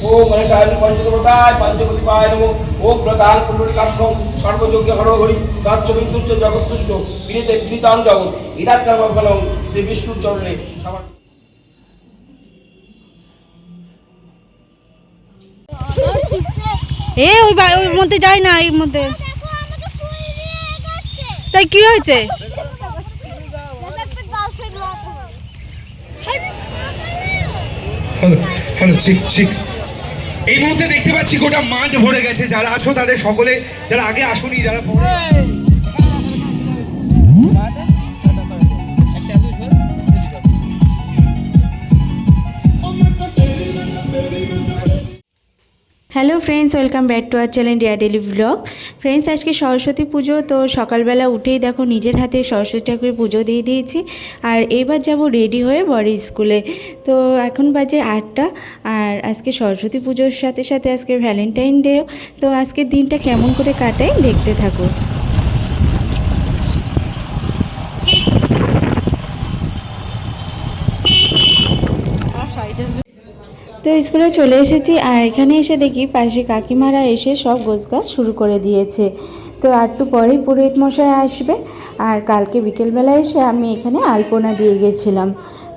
ওম গণেশায় পঞ্চদেবতায় পঞ্চপতিপায় নমঃ ওম প্রধান কুণ্ডলিকাক্ষম সর্বযজ্ঞ হর হরি বিদুষ্ট জগৎতুষ্ট বিনীতে বিনীতাং জগৎ ইদাচারমঙ্গলম শ্রী বিষ্ণুর চরণে সমর্পিত এ ওই ওই মধ্যে যায় না এর মধ্যে তাই কি হয়েছে হ্যালো হ্যালো চিক চিক এই মুহূর্তে দেখতে পাচ্ছি গোটা মাঠ ভরে গেছে। যারা আসো তাদের সকলে, যারা আগে আসুনি, যারা পরে hello friends, welcome back to our channel Diya daily vlog friends, আজকে সরস্বতী পুজো, তো সকালবেলা উঠেই দেখো নিজের হাতে সরস্বতী ঠাকুরের পুজো দিয়ে দিয়েছি। আর এবার যাব রেডি হয়ে বড় স্কুলে। তো এখন বাজে আটটা, আর আজকে সরস্বতী পুজোর সাথে সাথে আজকে ভ্যালেন্টাইন ডেও তো আজকের দিনটা কেমন করে কাটাই দেখতে থাকো। তো স্কুলে চলে এসেছি আর এখানে এসে দেখি পাশে কাকিমারা এসে সব গোছগাছ শুরু করে দিয়েছে। তো একটু পরেই পুরোহিত মশাই আসবে আর কালকে বিকেলবেলা এসে আমি এখানে আলপনা দিয়ে গেছিলাম।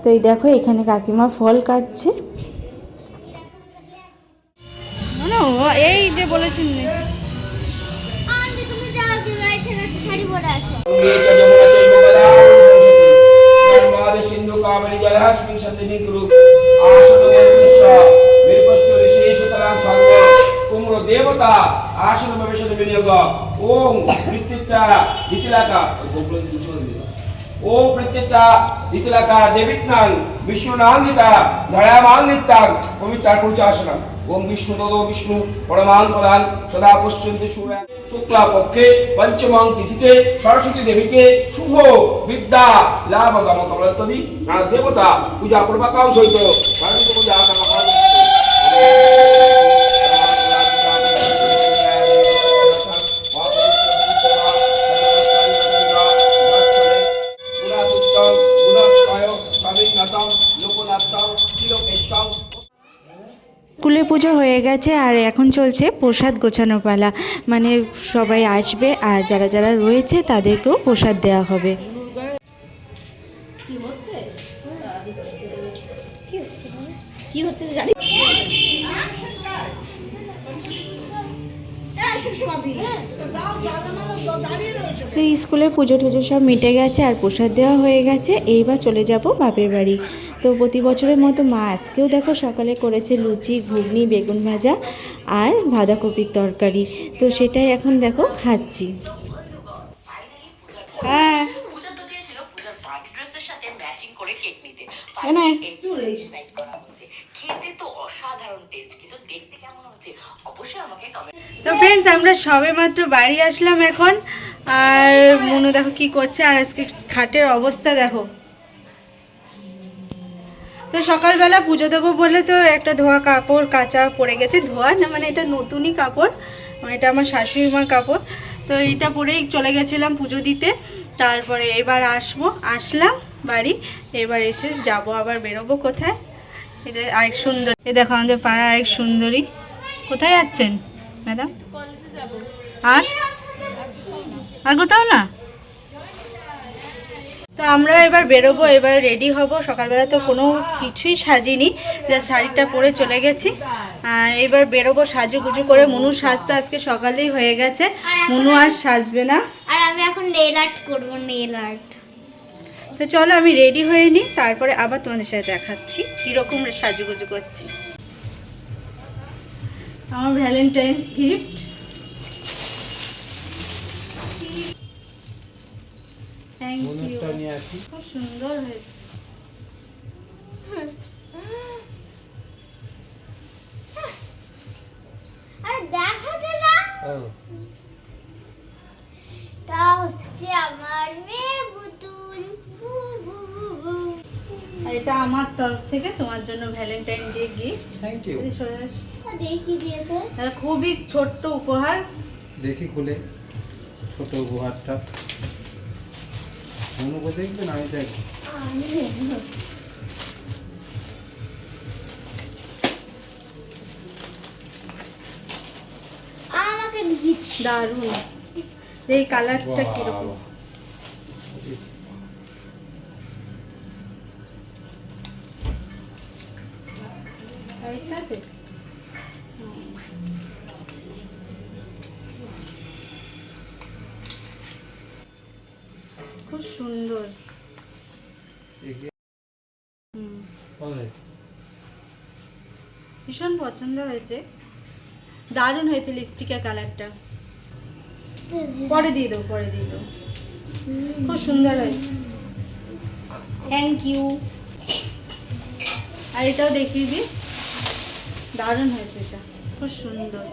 তো এই দেখো এখানে কাকিমা ফল কাটছে। এই যে বলেছেন। তুমি যাও কি বাড়ি থেকে শাড়ি পরে আসো। নর্মদে সিন্ধু কাবেরী জলহস্মিন সন্নিধি কুরু আসন মন্ত্রস্য বীরপষ্ট বিশেষতরাং ছন্দ কুম্র দেবতা আসন ভবিষ্যৎ বিনিয়োগ। ওম প্রত্যেকটা ইতিলাকা গোকুল কিছু ওম প্রত্যেকটা ইতিলাকা ওম বিষ্ণু তদ বিষ্ণু পরমান প্রধান সদা পশ্চিন্ত শুক্লা পক্ষে পঞ্চমং তিথিতে, সরস্বতী দেবীকে শুভ বিদ্যা, লাভ গম কমলত্বদি নানা দেবতা পূজা পূর্বকাং সহিত। পুজো হয়ে গেছে আর এখন চলছে প্রসাদ গোছানো পালা। মানে সবাই আসবে আর যারা যারা রয়েছে তাদেরকেও প্রসাদ দেওয়া হবে। তো এই স্কুলে পুজো টুজো সব মিটে গেছে আর প্রসাদ দেওয়া হয়ে গেছে। এইবার চলে যাব বাপের বাড়ি। তো প্রতি বছরের মতো মা আজকেও দেখো সকালে করেছে লুচি ঘুগনি বেগুন ভাজা আর বাঁধাকপির তরকারি। তো সেটাই এখন দেখো খাচ্ছি। হ্যাঁ চেয়েছিল পূজার পার্টি ড্রেসের সাথে ম্যাচিং করে কেক নিতে এনে। একটু লাইট করা হচ্ছে খেতে তো অসাধারণ টেস্ট কিন্তু দেখতে কেমন হচ্ছে অবশ্যই আমাকে কমেন্ট তো ফ্রেন্ডস আমরা সবে মাত্র বাড়ি আসলাম এখন। আর মনু দেখো কি করছে, আর আজকে খাটের অবস্থা দেখো। তো সকালবেলা পুজো দেবো বলে তো একটা ধোয়া কাপড় কাঁচা পড়ে গেছে। ধোয়া না মানে এটা নতুনই কাপড় মানে এটা আমার শাশুড়ি মার কাপড়। তো এটা পরেই চলে গেছিলাম পুজো দিতে। তারপরে এবার আসব, আসলাম বাড়ি। এবার এসে যাব আবার বেরোবো কোথায়? এদের আরেক সুন্দর এ দেখো আমাদের পাড়ার আরেক সুন্দরী। কোথায় যাচ্ছেন? ম্যাডাম? আর? আর কোথাও না? তো আমরা এবার বেরোবো এবার রেডি হব। সকালবেলা তো কোনো কিছুই সাজিনি যা শাড়িটা পরে চলে গেছি। এবার বেরোবো সাজু গুজু করে। মনুর সাজ তো আজকে সকালেই হয়ে গেছে। মনু আর সাজবে না। আর আমি এখন নেল আর্ট করব নেল আর্ট তো চলো আমি রেডি হয়ে নিই তারপরে আবার তোমাদের সাথে দেখাচ্ছি কীরকম সাজুগুজু করছি। আমার ভ্যালেন্টাইন্স গিফট থ্যাংক ইউ খুব সুন্দর হয়েছে। এটা আমার তরফ থেকে তোমার জন্য Valentine day gift thank you খুবই ছোট্ট উপহার। দেখি খুলে। ছোট উপহারটা। অনুকে দেখবেন আমি দেখব। দারুণ এই কালারটা কীরকম? ভীষণ পছন্দ হয়েছে। দারুণ হয়েছে লিপস্টিকের কালারটা পরে দিয়ে দেবো, পরে দিয়ে দেবো। খুব সুন্দর হয়েছে। থ্যাংক ইউ আর এটাও দেখিয়ে দিই। দারুণ হয়েছে এটা। খুব সুন্দর।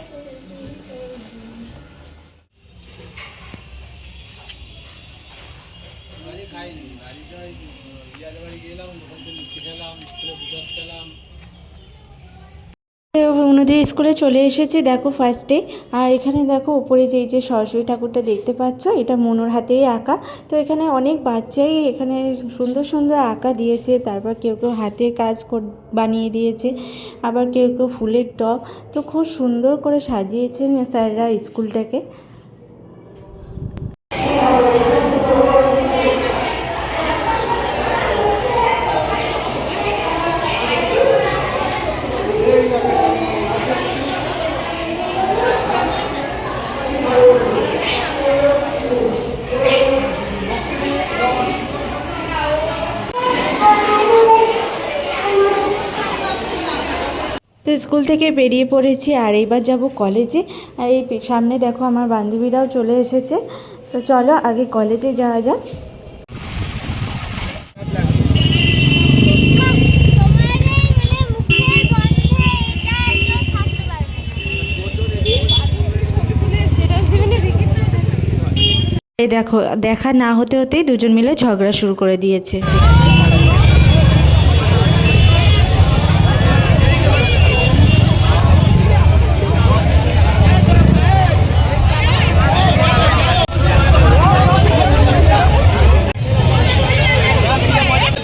অনুদয় স্কুলে চলে এসেছি, দেখো ফার্স্টে আর এখানে দেখো উপরে যে যে সরস্বতী ঠাকুরটা দেখতে পাচ্ছ, এটা মনোর হাতেই আঁকা। তো এখানে অনেক বাচ্চাই এখানে সুন্দর সুন্দর আঁকা দিয়েছে, তারপর কেউ কেউ হাতের কাজ বানিয়ে দিয়েছে, আবার কেউ কেউ ফুলের টব। তো খুব সুন্দর করে সাজিয়েছেন স্যাররা স্কুলটাকে। স্কুল থেকে বেরিয়ে পড়েছি আর এইবার যাব কলেজে। আর এই সামনে দেখো আমার বান্ধবীরাও চলে এসেছে। তো চলো আগে কলেজে যাওয়া যাক। এই দেখো, দেখা না হতে হতেই দুজন মিলে ঝগড়া শুরু করে দিয়েছে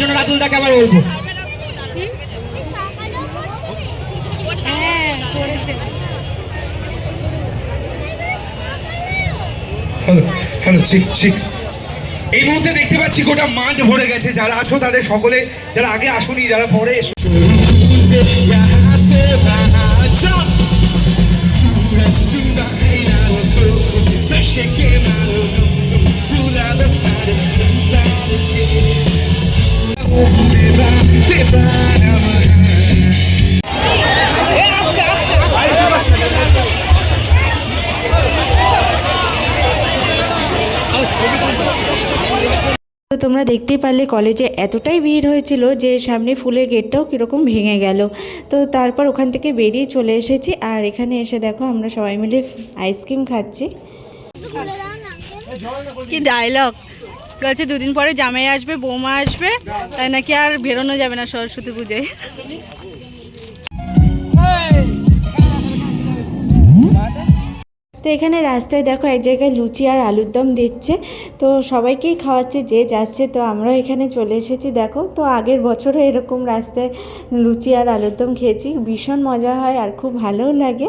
জন্য রাতুলদাকে আবার বলব? সকালেও করছে হ্যাঁ করেছে। হ্যালো হ্যালো চিক চিক এই মুহূর্তে দেখতে পাচ্ছি গোটা মাঠ ভরে গেছে। যারা আসো তাদের সকলে যারা আগে আসুনি যারা পরে এসো। তো তোমরা দেখতেই পারলে কলেজে এতটাই ভিড় হয়েছিল যে সামনে ফুলের গেটটাও কীরকম ভেঙে গেল। তো তারপর ওখান থেকে বেরিয়ে চলে এসেছি আর এখানে এসে দেখো আমরা সবাই মিলে আইসক্রিম খাচ্ছি। কি ডায়লগ বলছে দুদিন পরে জামাই আসবে, বৌমা আসবে, তাই নাকি আর বেরোনো যাবে না সরস্বতী পুজোয়? তো এখানে রাস্তায় দেখো এক জায়গায় লুচি আর আলুর দম দিচ্ছে, তো সবাইকেই খাওয়াচ্ছে, যে যাচ্ছে, তো আমরাও এখানে চলে এসেছি, দেখো। তো আগের বছরও এরকম রাস্তায় লুচি আর আলুর দম খেয়েছি, ভীষণ মজা হয় আর খুব ভালোও লাগে।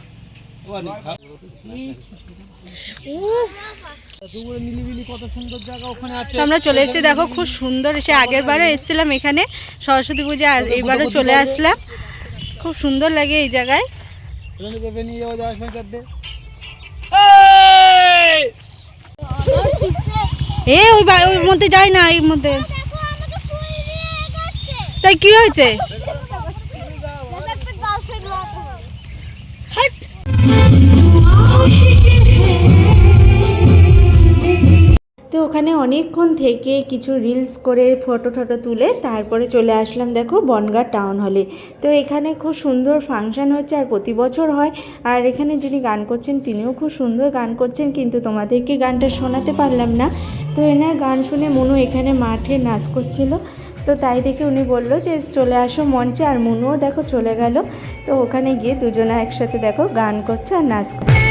আমরা চলে এসেছি, দেখো খুব সুন্দর এসে আগের বারও এসেছিলাম এখানে, সরস্বতী পুজো এইবারও চলে আসলাম। খুব সুন্দর লাগে এই জায়গায়। এ, ওই মধ্যে যায় না এর মধ্যে। তাই কি হয়েছে? তো ওখানে অনেকক্ষণ থেকে কিছু রিলস করে ফটো টটো তুলে তারপরে চলে আসলাম দেখো বনগাঁ টাউন হলে তো এখানে খুব সুন্দর ফাংশন হচ্ছে আর প্রতি বছর হয়। আর এখানে যিনি গান করছেন তিনিও খুব সুন্দর গান করছেন, কিন্তু তোমাদেরকে গানটা শোনাতে পারলাম না। তো এনার গান শুনে মনু এখানে মাঠে নাচ করছিল। তো তাই দেখে উনি বলল যে, চলে আসো মঞ্চে। আর মনুও দেখো চলে গেল। তো ওখানে গিয়ে দুজনে একসাথে দেখো গান করছে আর নাচ করছে।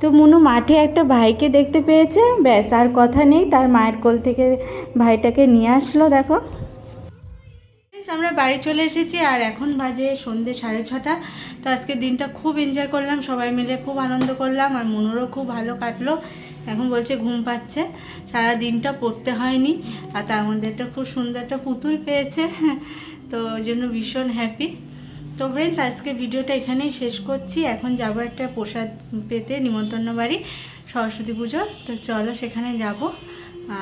তো মনু মাঠে একটা ভাইকে দেখতে পেয়েছে। ব্যাস, আর কথা নেই, তার মায়ের কোল থেকে ভাইটাকে নিয়ে আসলো, দেখো। আমরা বাড়ি চলে এসেছি, আর এখন বাজে সন্ধে সাড়ে ছটা। তো আজকে দিনটা খুব এনজয় করলাম, সবাই মিলে খুব আনন্দ করলাম, আর মনুরও খুব ভালো কাটলো। এখন বলছে ঘুম পাচ্ছে, সারা দিনটা পড়তে হয়নি, আর তার মধ্যে একটা খুব সুন্দর একটা পুতুল পেয়েছে। তো ওই জন্য ভীষণ হ্যাপি তো ফ্রেন্ডস আজকে ভিডিওটা এখানেই শেষ করছি। এখন যাব একটা প্রসাদ পেতে, নিমন্ত্রণ বাড়ি, সরস্বতী পুজো। তো চলো সেখানে যাব।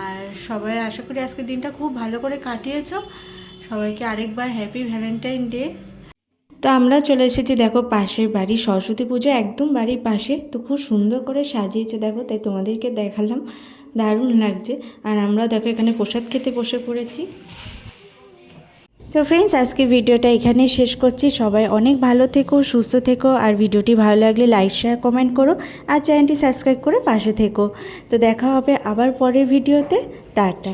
আর সবাই আশা করি আজকে দিনটা খুব ভালো করে কাটিয়েছো। সবাইকে আরেকবার হ্যাপি ভ্যালেন্টাইন ডে তো আমরা চলে এসেছি, দেখো, পাশের বাড়ি, সরস্বতী পুজো, একদম বাড়ির পাশে। তো খুব সুন্দর করে সাজিয়েছে, দেখো, তাই তোমাদেরকে দেখালাম। দারুণ লাগছে। আর আমরা দেখো, এখানে প্রসাদ খেতে বসে পড়েছি। তো ফ্রেন্ডস আজকে ভিডিওটা এখানে শেষ করছি। সবাই অনেক ভালো থেকো, সুস্থ থেকো, আর ভিডিওটি ভালো লাগলে লাইক শেয়ার কমেন্ট করো, আর চ্যানেলটি সাবস্ক্রাইব করে পাশে থেকো। তো দেখা হবে আবার পরের ভিডিওতে। টাটা।